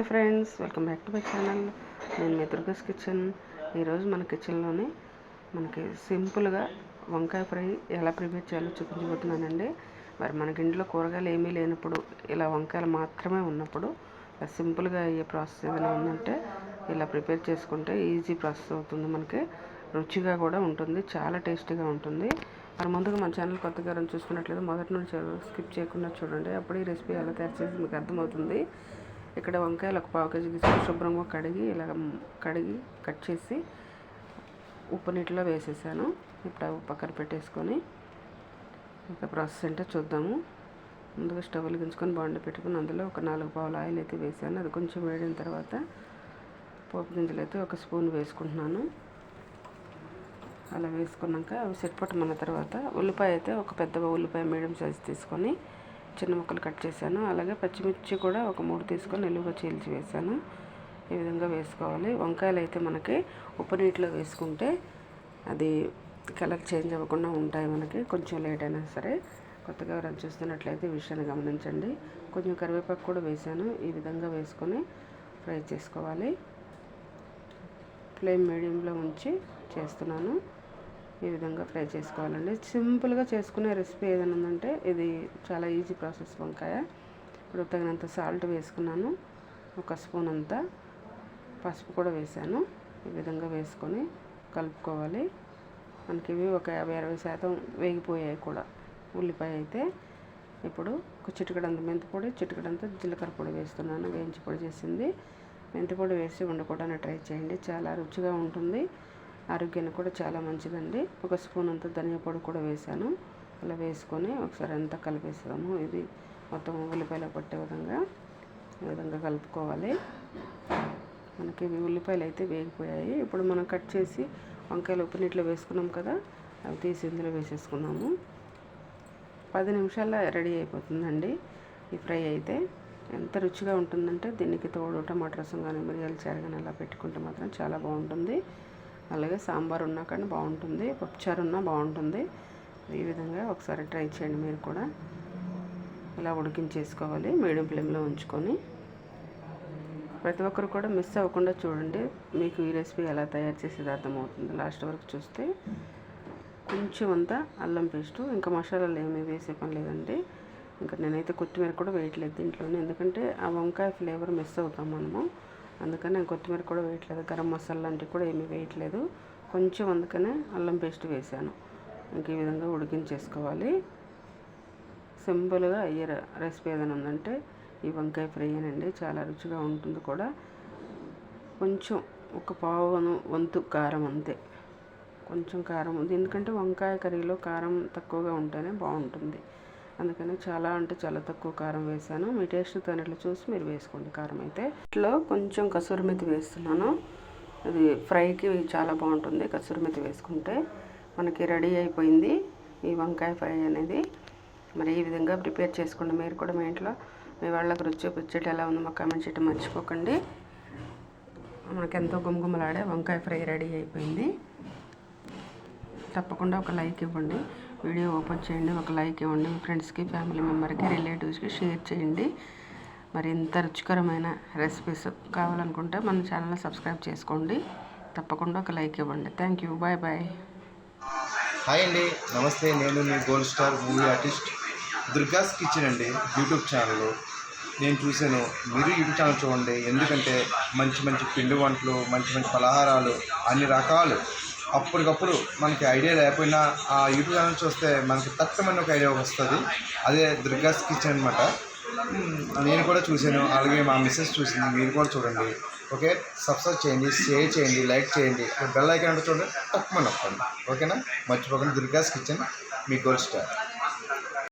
నమస్తే friends welcome back to my channel. నేను మీ దుర్గస్ కిచెన్. ఈరోజు మన కిచెన్లోనే మనకి సింపుల్గా వంకాయ ఫ్రై ఎలా ప్రిపేర్ చేయాలో చూపించబోతున్నానండి. మరి మనకి ఇంట్లో కూరగాయలు ఏమీ లేనప్పుడు ఇలా వంకాయలు మాత్రమే ఉన్నప్పుడు సింపుల్గా అయ్యే ప్రాసెస్ ఏదైనా ఉందంటే ఇలా ప్రిపేర్ చేసుకుంటే ఈజీ ప్రాసెస్ అవుతుంది. మనకి రుచిగా కూడా ఉంటుంది చాలా టేస్టీగా ఉంటుంది. మరి ముందుగా మన ఛానల్ కొత్తగా చూసుకున్నట్లయితే మొదటి నుంచి స్కిప్ చేయకుండా చూడండి. అప్పుడు ఈ రెసిపీ ఎలా తయారు చేసి మీకు అర్థమవుతుంది. ఇక్కడ వంకాయలు ఒక పావు కేజీ తీసుకొని శుభ్రంగా కడిగి ఇలా కడిగి కట్ చేసి ఉప్పు నీటిలో వేసేసాను. ఇప్పుడు అవి పక్కన పెట్టేసుకొని ఇంకా ప్రాసెస్ అంటే చూద్దాము. ముందుగా స్టవ్ వెలిగించుకొని బాండి పెట్టుకుని అందులో ఒక నాలుగు పావుల ఆయిల్ అయితే వేసాను. అది కొంచెం వేడిన తర్వాత పోపు గింజలు అయితే ఒక స్పూన్ వేసుకుంటున్నాను. అలా వేసుకున్నాక అవి సెట్పట్టమన్న తర్వాత ఉల్లిపాయ అయితే ఒక పెద్ద ఉల్లిపాయ మీడియం సైజ్ తీసుకొని చిన్న ముక్కలు కట్ చేశాను. అలాగే పచ్చిమిర్చి కూడా ఒక మూడు తీసుకొని నిలువుగా చీల్చి వేసాను ఈ విధంగా వేసుకోవాలి. వంకాయలు అయితే మనకి ఉప్పు నీటిలో వేసుకుంటే అది కలర్ చేంజ్ అవ్వకుండా ఉంటాయి మనకి. కొంచెం లేట్ అయినా సరే. కొత్తగా ఎవరైనా చూస్తున్నట్లయితే ఈ విషయాన్ని గమనించండి. కొంచెం కరివేపాకు కూడా వేసాను ఈ విధంగా వేసుకొని ఫ్రై చేసుకోవాలి. ఫ్లేమ్ మీడియంలో ఉంచి చేస్తున్నాను. ఈ విధంగా ఫ్రై చేసుకోవాలండి. సింపుల్గా చేసుకునే రెసిపీ ఏదైనా ఉందంటే ఇది చాలా ఈజీ ప్రాసెస్ వంకాయ. ఇప్పుడు తగినంత సాల్ట్ వేసుకున్నాను. ఒక స్పూన్ అంతా పసుపు కూడా వేసాను. ఈ విధంగా వేసుకొని కలుపుకోవాలి. మనకి ఇవి ఒక యాభై అరవై శాతం వేగిపోయాయి కూడా. ఉల్లిపాయ అయితే ఇప్పుడు ఒక చిటికడంత మెంతిపొడి చిటికడంత జీలకర్ర పొడి వేస్తున్నాను. వేయించి పొడి చేసింది. మెంతిపొడి వేసి వండుకోవడానికి ట్రై చేయండి. చాలా రుచిగా ఉంటుంది. ఆరోగ్యానికి కూడా చాలా మంచిదండి. ఒక స్పూన్ అంత ధనియా పొడి కూడా వేసాను అలా వేసుకొని ఒకసారి అంతా కలిపేస్తాము. ఇది మొత్తం ఉల్లిపాయలు పట్టే విధంగా ఈ విధంగా కలుపుకోవాలి. మనకి ఇవి ఉల్లిపాయలు అయితే వేగిపోయాయి. ఇప్పుడు మనం కట్ చేసి వంకాయలు ఉప్పు నీటిలో వేసుకున్నాం కదా అవి తీసి ఇందులో వేసేసుకున్నాము. పది నిమిషాల్లో రెడీ అయిపోతుందండి ఈ ఫ్రై అయితే. ఎంత రుచిగా ఉంటుందంటే దీనికి తోడు టమాటా రసం కానీ మిరియాల చారు కానీ అలా పెట్టుకుంటే మాత్రం చాలా బాగుంటుంది. అలాగే సాంబార్ ఉన్నా కానీ బాగుంటుంది పప్పుచారు ఉన్నా బాగుంటుంది. ఈ విధంగా ఒకసారి ట్రై చేయండి మీరు కూడా. ఇలా ఉడికించేసుకోవాలి మీడియం ఫ్లేమ్లో ఉంచుకొని. ప్రతి ఒక్కరు కూడా మిస్ అవ్వకుండా చూడండి మీకు ఈ రెసిపీ ఎలా తయారు చేసేది అర్థమవుతుంది. లాస్ట్ వరకు చూస్తే కొంచెం అంతా అల్లం పేస్టు ఇంకా మసాలాలు ఏమీ వేసే పని లేదండి. ఇంకా నేనైతే కొత్తిమీర కూడా వేయట్లేదు దీంట్లోనే ఎందుకంటే ఆ వంకాయ ఫ్లేవర్ మిస్ అవుతాం మనము. అందుకని నేను కొత్తిమీర కూడా వేయట్లేదు. గరం మసాలా లాంటివి కూడా ఏమీ వేయట్లేదు. కొంచెం అందుకనే అల్లం పేస్ట్ వేసాను ఇంక ఈ విధంగా ఉడికించేసుకోవాలి. సింపుల్గా అయ్యే రెసిపీ ఏదైనా ఉందంటే ఈ వంకాయ ఫ్రై అనండి. చాలా రుచిగా ఉంటుంది కూడా. కొంచెం ఒక పావు వంతు కారం అంతే. కొంచెం కారం. ఉంది ఎందుకంటే వంకాయ కర్రీలో కారం తక్కువగా ఉంటేనే బాగుంటుంది. అందుకని చాలా అంటే చాలా తక్కువ కారం వేసాను. మీ టేస్ట్ తనట్లు చూసి మీరు వేసుకోండి కారం అయితే. ఇట్లో కొంచెం కసూరి మెతి వేస్తున్నాను. అది ఫ్రైకి చాలా బాగుంటుంది కసూరి మెతి వేసుకుంటే. మనకి రెడీ అయిపోయింది ఈ వంకాయ ఫ్రై అనేది. మరి ఈ విధంగా ప్రిపేర్ చేసుకోండి మీరు కూడా మీ ఇంట్లో. మీ వాళ్ళకి రుచి పుచ్చటి ఎలా ఉందో మాకు కామెంట్ చేయడం మర్చిపోకండి. మనకి ఎంతో గుమగుమలాడే వంకాయ ఫ్రై రెడీ అయిపోయింది. తప్పకుండా ఒక లైక్ ఇవ్వండి. వీడియో ఓపెన్ చేయండి ఒక లైక్ ఇవ్వండి మీ ఫ్రెండ్స్కి ఫ్యామిలీ మెంబర్కి రిలేటివ్స్కి షేర్ చేయండి. మరి ఇంత రుచికరమైన రెసిపీస్ కావాలనుకుంటే మన ఛానల్ సబ్స్క్రైబ్ చేసుకోండి. తప్పకుండా ఒక లైక్ ఇవ్వండి. Thank you. Bye bye. Hi అండి. నమస్తే. నేను మీ gold star movie artist Durga's kitchen అండి. YouTube channel. నేను చూశాను. మీరు యూట్యూబ్ ఛానల్ చూడండి. ఎందుకంటే మంచి మంచి పిండి వంటలు మంచి మంచి పలహారాలు అన్ని రకాలు అప్పటికప్పుడు మనకి ఐడియా లేకపోయినా ఆ యూట్యూబ్ ఛానల్ చూస్తే మనకి తక్కువమైన ఒక ఐడియా వస్తుంది. అదే దుర్గాస్ కిచెన్ అనమాట నేను కూడా చూశాను. అలాగే మా మిస్సెస్ చూసింది. మీరు కూడా చూడండి. ఓకే? సబ్స్క్రైబ్ చేయండి షేర్ చేయండి లైక్ చేయండి. బెల్ ఐకాన్ అంటే చూడండి. తక్కువ నొక్కండి ఓకేనా? మర్చిపోకండి. దుర్గాస్ కిచెన్ మీ గోల్డ్ స్టార్.